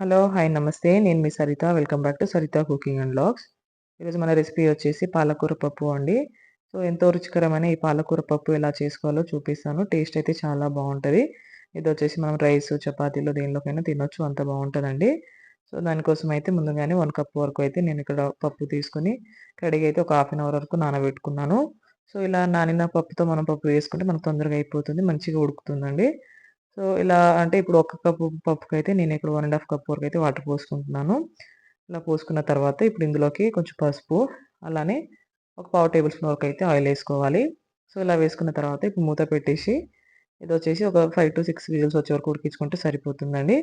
Hello! Hi! నమస్తే. నేను మీ Saritha. Welcome back to Saritha cooking and vlogs. ఈరోజు మన రెసిపీ వచ్చేసి పాలకూర పప్పు అండి. సో, ఎంతో రుచికరమైన ఈ పాలకూర పప్పు ఎలా చేసుకోవాలో చూపిస్తాను. టేస్ట్ అయితే చాలా బాగుంటుంది ఇది వచ్చేసి మనం రైస్ చపాతీలు దేనిలోకైనా తినొచ్చు. అంత బాగుంటుందండి సో, దానికోసం అయితే ముందుగానే వన్ కప్ వరకు అయితే నేను ఇక్కడ పప్పు తీసుకొని అయితే ఒక హాఫ్ అన్ అవర్ వరకు నానబెట్టుకున్నాను. సో, ఇలా నానిన పప్పుతో మనం పప్పు వేసుకుంటే మనకు తొందరగా అయిపోతుంది. మంచిగా ఉడుకుతుందండి. సో, ఇలా అంటే ఇప్పుడు ఒక కప్పు పప్పుకైతే నేనిక్కడ 1 ½ కప్ వరకు అయితే వాటర్ పోసుకుంటున్నాను. ఇలా పోసుకున్న తర్వాత ఇప్పుడు ఇందులోకి కొంచెం పసుపు, అలానే ఒక పావు టేబుల్ స్పూన్ ఆయిల్ వేసుకోవాలి సో, ఇలా వేసుకున్న తర్వాత ఇప్పుడు మూత పెట్టేసి ఇది వచ్చేసి ఒక 5-6 విజిల్స్ వచ్చే వరకు ఉడికించుకుంటే సరిపోతుందండి.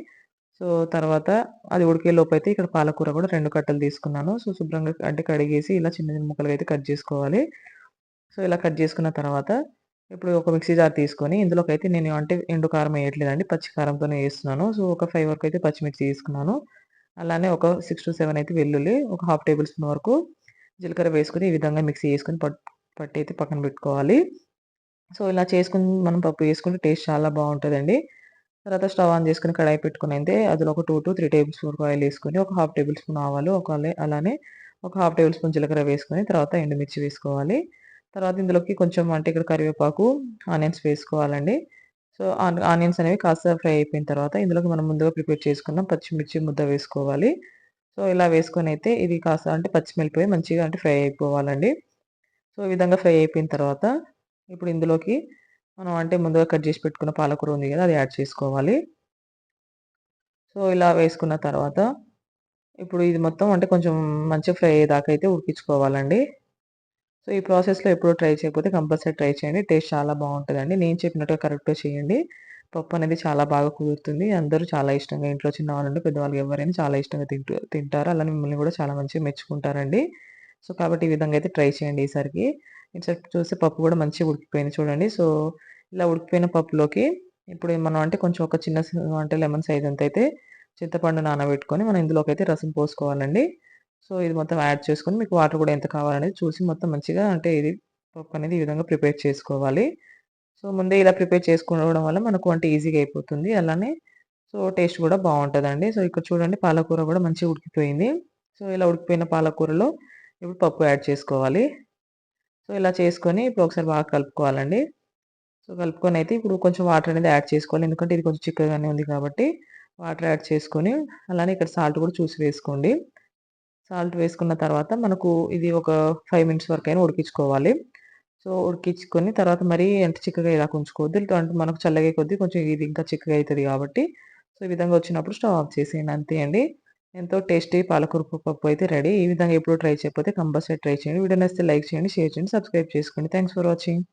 సో, తర్వాత అది ఉడికే లోపైతే ఇక్కడ పాలకూర కూడా రెండు కట్టలు తీసుకున్నాను. సో, శుభ్రంగా అంటే కడిగేసి ఇలా చిన్న చిన్న ముక్కలుగా అయితే కట్ చేసుకోవాలి. సో, ఇలా కట్ చేసుకున్న తర్వాత ఇప్పుడు ఒక మిక్సీ జార్ తీసుకొని ఇందులోకైతే నేను అంటే ఎండు కారం వేయట్లేదండి పచ్చి కారంతోనే వేస్తున్నాను సో, ఒక ఫైవ్ వరకు అయితే పచ్చిమిర్చి తీసుకున్నాను. అలానే ఒక 6-7 అయితే వెల్లుల్లి, ఒక హాఫ్ టేబుల్ స్పూన్ వరకు జీలకర్ర వేసుకుని ఈ విధంగా మిక్సీ వేసుకొని పట్టి అయితే పక్కన పెట్టుకోవాలి. సో, ఇలా చేసుకుని మనం పప్పు వేసుకుంటే టేస్ట్ చాలా బాగుంటుందండి తర్వాత స్టవ్ ఆన్ చేసుకుని కడాయి పెట్టుకుని అయితే అందులో ఒక 2-3 టేబుల్ స్పూన్ వరకు ఆయిల్ వేసుకొని ఒక హాఫ్ టేబుల్ స్పూన్ ఆవాలు, ఒక అలానే ఒక హాఫ్ టేబుల్ స్పూన్ జీలకర్ర వేసుకొని తర్వాత ఎండుమిర్చి వేసుకోవాలి. తర్వాత ఇందులోకి కొంచెం అంటే ఇక్కడ కరివేపాకు, ఆనియన్స్ వేసుకోవాలండి. సో, ఆన్ ఆనియన్స్ అనేవి కాస్త ఫ్రై అయిపోయిన తర్వాత ఇందులోకి మనం ముందుగా ప్రిపేర్ చేసుకున్న పచ్చిమిర్చి ముద్ద వేసుకోవాలి. సో, ఇలా వేసుకొనైతే ఇది కాస్త అంటే పచ్చిమిరపకాయ మంచిగా అంటే ఫ్రై అయిపోవాలండి. సో, ఈ విధంగా ఫ్రై అయిపోయిన తర్వాత ఇప్పుడు ఇందులోకి మనం అంటే ముందుగా కట్ చేసి పెట్టుకున్న పాలకూర ఉంది కదా! అది యాడ్ చేసుకోవాలి. సో, ఇలా వేసుకున్న తర్వాత ఇప్పుడు ఇది మొత్తం అంటే కొంచెం మంచిగా ఫ్రై అయ్యేదాకా అయితే ఉడికించుకోవాలండి. సో, ఈ ప్రాసెస్‌లో ఎప్పుడూ ట్రై చేయకపోతే కంపల్సరీ ట్రై చేయండి. టేస్ట్ చాలా బాగుంటుందండి నేను చెప్పినట్టుగా కరెక్ట్‌గా చేయండి. పప్పు అనేది చాలా బాగా కుదురుతుంది. అందరూ చాలా ఇష్టంగా ఇంట్లో చిన్నవాళ్ళ నుండి పెద్దవాళ్ళు ఎవరైనా చాలా ఇష్టంగా తింటూ తింటారు. అలానే మిమ్మల్ని కూడా చాలా మంచిగా మెచ్చుకుంటారండి. సో, కాబట్టి ఈ విధంగా అయితే ట్రై చేయండి ఈసారికి. ఈసారి చూస్తే పప్పు కూడా మంచిగా ఉడికిపోయింది చూడండి. సో, ఇలా ఉడికిపోయిన పప్పులోకి ఇప్పుడు మనం అంటే కొంచెం ఒక చిన్న అంటే లెమన్ సైజ్ అంత అయితే చింతపండు నానబెట్టుకొని మనం ఇందులోకైతే రసం పోసుకోవాలండి. సో, ఇది మొత్తం యాడ్ చేసుకొని మీకు వాటర్ కూడా ఎంత కావాలనేది చూసి మొత్తం మంచిగా అంటే ఇది పప్పు అనేది ఈ విధంగా ప్రిపేర్ చేసుకోవాలి. సో, ముందే ఇలా ప్రిపేర్ చేసుకోవడం వల్ల మనకు అంటే ఈజీగా అయిపోతుంది. అలానే సో, టేస్ట్ కూడా బాగుంటుందండి సో, ఇక్కడ చూడండి పాలకూర కూడా మంచిగా ఉడికిపోయింది. సో, ఇలా ఉడికిపోయిన పాలకూరలో ఇప్పుడు పప్పు యాడ్ చేసుకోవాలి. సో, ఇలా చేసుకొని ఇప్పుడు ఒకసారి బాగా కలుపుకోవాలండి. సో, కలుపుకొని అయితే ఇప్పుడు కొంచెం వాటర్ అనేది యాడ్ చేసుకోవాలి. ఎందుకంటే ఇది కొంచెం చిక్కగానే ఉంది కాబట్టి వాటర్ యాడ్ చేసుకొని అలానే ఇక్కడ సాల్ట్ కూడా చూసి వేసుకోండి. సాల్ట్ వేసుకున్న తర్వాత మనకు ఇది ఒక ఫైవ్ మినిట్స్ వరకు అయినా ఉడికించుకోవాలి. సో, ఉడికించుకొని తర్వాత మరీ ఎంత చిక్కగా ఇలా ఉంచుకోవద్దు. అంటే మనకు చల్లగా కొద్దీ కొంచెం ఇది ఇంకా చిక్కగా అవుతుంది కాబట్టి సో, ఈ విధంగా వచ్చినప్పుడు స్టవ్ ఆఫ్ చేసేయండి అంతే అండి. ఎంతో టేస్టీ పాలకూర పప్పు అయితే రెడీ. ఈ విధంగా ఎప్పుడు ట్రై చేయకపోతే కంపల్సరీ ట్రై చేయండి. వీడియో నచ్చితే లైక్ చేయండి, షేర్ చేయండి, సబ్స్క్రైబ్ చేసుకోండి. Thanks for watching.